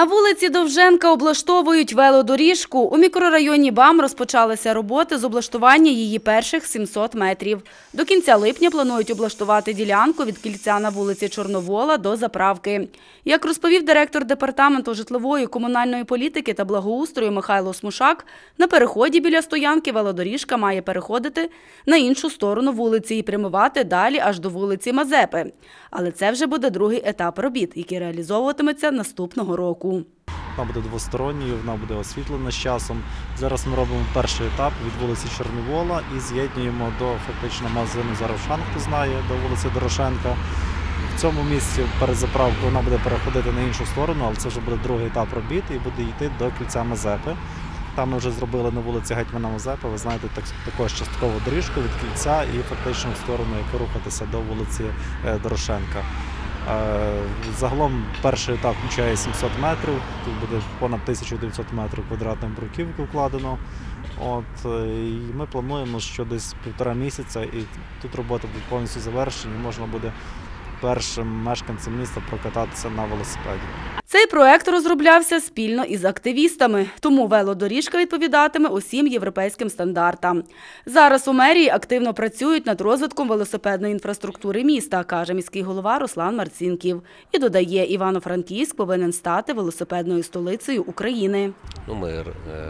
На вулиці Довженка облаштовують велодоріжку. У мікрорайоні БАМ розпочалися роботи з облаштування її перших 700 метрів. До кінця липня планують облаштувати ділянку від кільця на вулиці Чорновола до заправки. Як розповів директор департаменту житлової комунальної політики та благоустрою Михайло Смушак, на переході біля стоянки велодоріжка має переходити на іншу сторону вулиці і прямувати далі аж до вулиці Мазепи. Але це вже буде другий етап робіт, який реалізовуватиметься наступного року. Вона буде двосторонньою, вона буде освітлена з часом. Зараз ми робимо перший етап від вулиці Чорновола і з'єднуємо до фактично магазину Зарошан, хто знає, до вулиці Дорошенка. В цьому місці перед заправкою вона буде переходити на іншу сторону, але це вже буде другий етап робіт і буде йти до кільця Мазепи. Там ми вже зробили на вулиці Гетьмана Мазепи, ви знаєте, так, також часткову доріжку від кільця і фактично в сторону, яку рухатися до вулиці е, Дорошенка. Е, Загалом перший етап включає 700 метрів, тут буде понад 1900 метрів квадратних бруківки вкладено. От, е, і ми плануємо, що десь півтора місяця і тут робота буде повністю завершена, і можна буде першим мешканцем міста прокататися на велосипеді. Цей проект розроблявся спільно із активістами, тому велодоріжка відповідатиме усім європейським стандартам. Зараз у мерії активно працюють над розвитком велосипедної інфраструктури міста, каже міський голова Руслан Марцінків. І додає, Івано-Франківськ повинен стати велосипедною столицею України. Ну, ми е,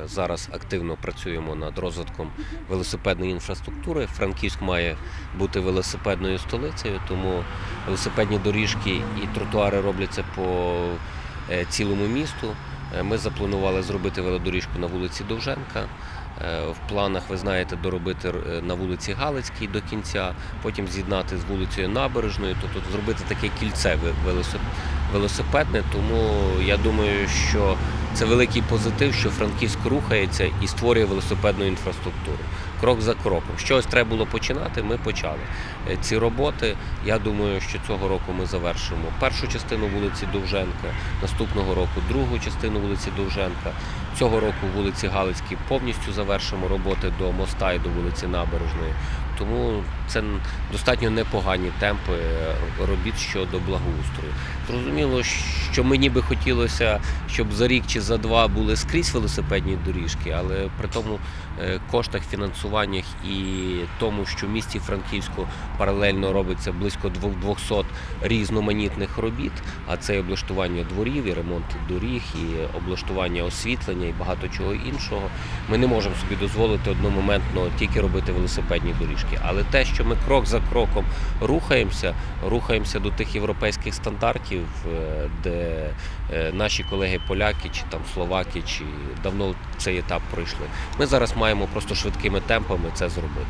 зараз активно працюємо над розвитком велосипедної інфраструктури. Франківськ має бути велосипедною столицею, тому велосипедні доріжки і тротуари робляться по цілому місту. Е, Ми запланували зробити велодоріжку на вулиці Довженка. Е, В планах, ви знаєте, доробити е, на вулиці Галицькій до кінця, потім з'єднати з вулицею Набережною, тобто зробити таке кільце велосипедне. Тому я думаю, що це великий позитив, що Франківськ рухається і створює велосипедну інфраструктуру. Крок за кроком. Щось треба було починати, ми почали. Е, Ці роботи, я думаю, що цього року ми завершимо першу частину вулиці Довженка, наступного року другу частину вулиці Довженка. Цього року вулиці Галицькій повністю завершимо роботи до моста і до вулиці Набережної. Тому це достатньо непогані темпи е, робіт щодо благоустрою. Зрозуміло, що мені би хотілося, щоб за рік чи за два були скрізь велосипедні доріжки, але при тому е, коштах, фінансуваннях і тому, що в місті Франківську паралельно робиться близько двох- 200 різноманітних робіт, а це і облаштування дворів, і ремонт доріг, і облаштування освітлення, і багато чого іншого. Ми не можемо собі дозволити одномоментно тільки робити велосипедні доріжки. Але те, що ми крок за кроком рухаємося, рухаємося до тих європейських стандартів, е, де наші колеги-поляки чи там словаки, чи давно цей етап пройшли. Ми зараз маємо просто швидкими темпами це зробити.